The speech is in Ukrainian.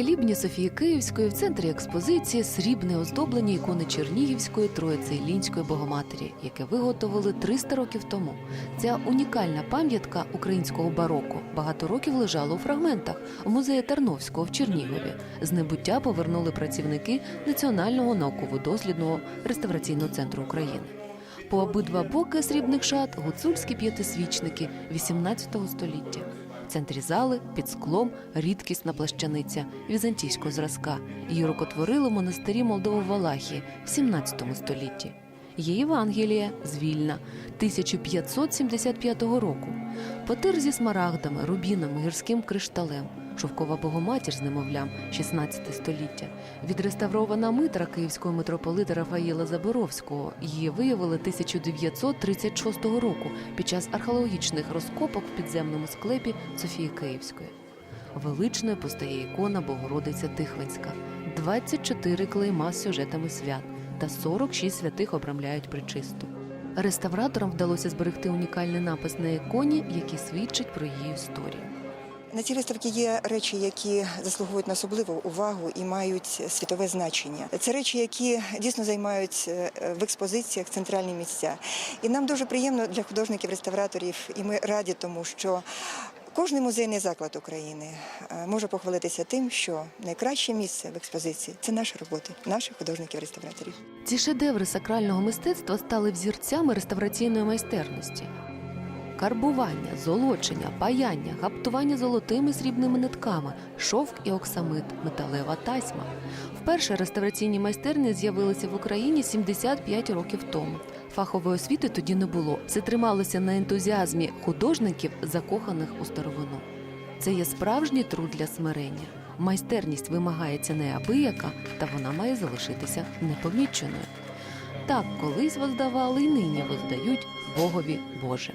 хлібні Софії Київської в центрі експозиції срібне оздоблення ікони Чернігівської Троїцейлінської Богоматері, яке виготовили 300 років тому. Ця унікальна пам'ятка українського бароко багато років лежала у фрагментах у музеї Тарновського в Чернігові. З небуття повернули працівники Національного науково-дослідного реставраційного центру України. По обидва боки срібних шат гуцульські п'ятисвічники XVIII століття. Центрі зали під склом рідкісна плащаниця візантійського зразка. Її рукотворили монастирі Молдово-Валахії в 17 столітті. Є Євангелія з Вільна 1575 року. Потир зі смарагдами, рубінами, гірським кришталем. Шовкова богоматір з немовлям 16 століття. Відреставрована митра київського митрополита Рафаїла Заборовського. Її виявили 1936 року під час археологічних розкопок в підземному склепі Софії Київської. Величною постає ікона Богородиця Тихвинська, 24 клейма з сюжетами свят та 46 святих обрамляють причисту. Реставраторам вдалося зберегти унікальний напис на іконі, який свідчить про її історію. На цій виставці є речі, які заслуговують на особливу увагу і мають світове значення. Це речі, які дійсно займають е, в експозиціях центральні місця. І нам дуже приємно для художників-реставраторів, і ми раді тому, що кожний музейний заклад України е, може похвалитися тим, що найкраще місце в експозиції це наші роботи, наших художників-реставраторів. Ці шедеври сакрального мистецтва стали взірцями реставраційної майстерності. Карбування, золочення, паяння, гаптування золотими срібними нитками, шовк і оксамит, металева тасьма. Вперше реставраційні майстерні з'явилися в Україні 75 років тому. Фахової освіти тоді не було. Все трималося на ентузіазмі художників, закоханих у старовину. Це є справжній труд для смирення. Майстерність вимагається неабияка, та вона має залишитися непоміченою. Так колись воздавали і нині воздають Богові Боже.